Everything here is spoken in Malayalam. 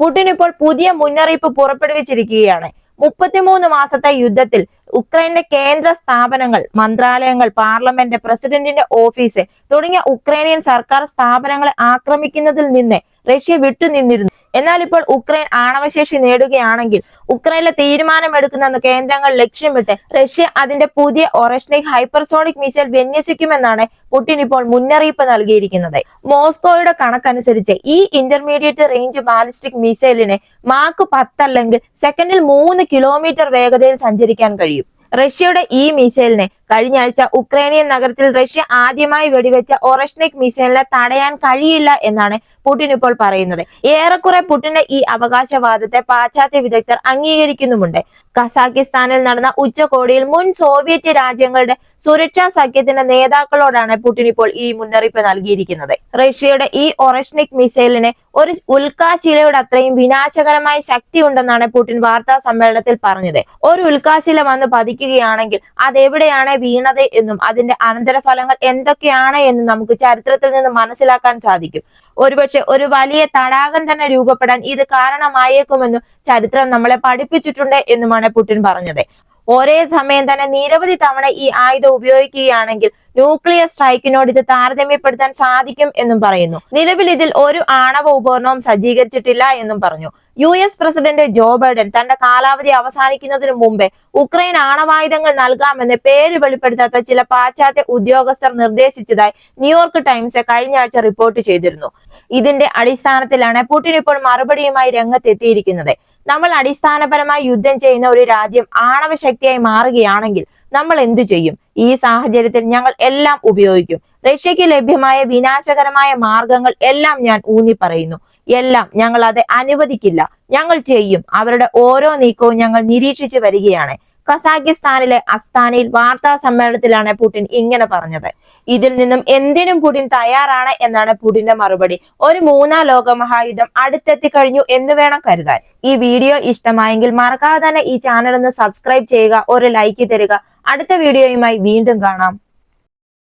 പുടിൻ ഇപ്പോൾ പുതിയ മുന്നറിയിപ്പ് പുറപ്പെടുവിച്ചിരിക്കുകയാണ്. മുപ്പത്തിമൂന്ന് മാസത്തെ യുദ്ധത്തിൽ ഉക്രൈന്റെ കേന്ദ്ര സ്ഥാപനങ്ങൾ മന്ത്രാലയങ്ങൾ പാർലമെന്റ് പ്രസിഡന്റിന്റെ ഓഫീസ് തുടങ്ങിയ ഉക്രൈനിയൻ സർക്കാർ സ്ഥാപനങ്ങളെ ആക്രമിക്കുന്നതിൽ നിന്ന് റഷ്യ വിട്ടുനിന്നിരുന്നു. എന്നാൽ ഇപ്പോൾ ഉക്രൈൻ ആണവശേഷി നേടുകയാണെങ്കിൽ ഉക്രൈനിലെ തീരുമാനമെടുക്കുന്ന കേന്ദ്രങ്ങൾ ലക്ഷ്യമിട്ട് റഷ്യ അതിന്റെ പുതിയ ഒറഷ്നിക് ഹൈപ്പർസോണിക് മിസൈൽ വിന്യസിക്കുമെന്നാണ് പുടിൻ ഇപ്പോൾ മുന്നറിയിപ്പ് നൽകിയിരിക്കുന്നത്. മോസ്കോയുടെ കണക്കനുസരിച്ച് ഈ ഇന്റർമീഡിയറ്റ് റേഞ്ച് ബാലിസ്റ്റിക് മിസൈലിനെ മാക്ക് പത്തല്ലെങ്കിൽ സെക്കൻഡിൽ മൂന്ന് കിലോമീറ്റർ വേഗതയിൽ സഞ്ചരിക്കാൻ കഴിയും. റഷ്യയുടെ ഈ മിസൈലിനെ കഴിഞ്ഞ ആഴ്ച ഉക്രൈനിയൻ നഗരത്തിൽ റഷ്യ ആദ്യമായി വെടിവെച്ച ഒറഷ്നിക് മിസൈലിനെ തടയാൻ കഴിയില്ല എന്നാണ് പുടിൻ ഇപ്പോൾ പറയുന്നത്. ഏറെക്കുറെ പുടിന്റെ ഈ അവകാശവാദത്തെ പാശ്ചാത്യ വിദഗ്ധർ അംഗീകരിക്കുന്നുമുണ്ട്. കസാക്കിസ്ഥാനിൽ നടന്ന ഉച്ചകോടിയിൽ മുൻ സോവിയറ്റ് രാജ്യങ്ങളുടെ സുരക്ഷാ സഖ്യത്തിന്റെ നേതാക്കളോടാണ് പുടിൻ ഇപ്പോൾ ഈ മുന്നറിയിപ്പ് നൽകിയിരിക്കുന്നത്. റഷ്യയുടെ ഈ ഒറഷ്നിക് മിസൈലിന് ഒരു ഉൽക്കാശിലയുടെ അത്രയും വിനാശകരമായ ശക്തി ഉണ്ടെന്നാണ് പുടിൻ വാർത്താ സമ്മേളനത്തിൽ പറഞ്ഞത്. ഒരു ഉൽക്കാശില വന്ന് പതിക്കുകയാണെങ്കിൽ അതെവിടെയാണ് വീണത് എന്നും അതിന്റെ അനന്തരഫലങ്ങൾ എന്തൊക്കെയാണ് എന്നും നമുക്ക് ചരിത്രത്തിൽ നിന്ന് മനസ്സിലാക്കാൻ സാധിക്കും. ഒരുപക്ഷെ ഒരു വലിയ തടാകം തന്നെ രൂപപ്പെടാൻ ഇത് കാരണമായേക്കുമെന്നും ചരിത്രം നമ്മളെ പഠിപ്പിച്ചിട്ടുണ്ട് എന്നുമാണ് പുടിൻ പറഞ്ഞത്. ഒരേ സമയം തന്നെ നിരവധി തവണ ഈ ആയുധം ഉപയോഗിക്കുകയാണെങ്കിൽ ന്യൂക്ലിയർ സ്ട്രൈക്കിനോട് ഇത് താരതമ്യപ്പെടുത്താൻ സാധിക്കും എന്നും പറയുന്നു. നിലവിൽ ഇതിൽ ഒരു ആണവ ഉപകരണവും സജ്ജീകരിച്ചിട്ടില്ല എന്നും പറഞ്ഞു. U S president Joe Biden തന്റെ കാലാവധി അവസാനിക്കുന്നതിന് മുമ്പേ ഉക്രൈൻ ആണവായുധങ്ങൾ നൽകാമെന്ന് പേര് വെളിപ്പെടുത്താത്ത ചില പാശ്ചാത്യ ഉദ്യോഗസ്ഥർ നിർദ്ദേശിച്ചതായി ന്യൂയോർക്ക് ടൈംസ് കഴിഞ്ഞ ആഴ്ച റിപ്പോർട്ട് ചെയ്തിരുന്നു. ഇതിന്റെ അടിസ്ഥാനത്തിലാണ് പുടിൻ ഇപ്പോൾ മറുപടിയുമായി രംഗത്തെത്തിയിരിക്കുന്നത്. നമ്മൾ അടിസ്ഥാനപരമായി യുദ്ധം ചെയ്യുന്ന ഒരു രാജ്യം ആണവ ശക്തിയായി മാറുകയാണെങ്കിൽ നമ്മൾ എന്തു ചെയ്യും? ഈ സാഹചര്യത്തിൽ ഞങ്ങൾ എല്ലാം ഉപയോഗിക്കും. റഷ്യക്ക് ലഭ്യമായ വിനാശകരമായ മാർഗങ്ങൾ എല്ലാം ഞാൻ ഊന്നി പറയുന്നു എല്ലാം ഞങ്ങൾ അത് അനുവദിക്കില്ല. ഞങ്ങൾ ചെയ്യും. അവരുടെ ഓരോ നീക്കവും ഞങ്ങൾ നിരീക്ഷിച്ചു വരികയാണ്. കസാക്കിസ്ഥാനിലെ അസ്താനയിൽ വാർത്താ സമ്മേളനത്തിലാണ് പുടിൻ ഇങ്ങനെ പറഞ്ഞത്. ഇതിൽ നിന്നും എന്തിനും പുടിൻ തയ്യാറാണ് എന്നാണ് പുടിന്റെ മറുപടി. ഒരു മൂന്നാം ലോക മഹായുദ്ധം അടുത്തെത്തി കഴിഞ്ഞു എന്ന് വേണം കരുതാൻ. ഈ വീഡിയോ ഇഷ്ടമായെങ്കിൽ മറക്കാതെ തന്നെ ഈ ചാനൽ ഒന്ന് സബ്സ്ക്രൈബ് ചെയ്യുക ഒരു ലൈക്ക് തരിക. അടുത്ത വീഡിയോയുമായി വീണ്ടും കാണാം.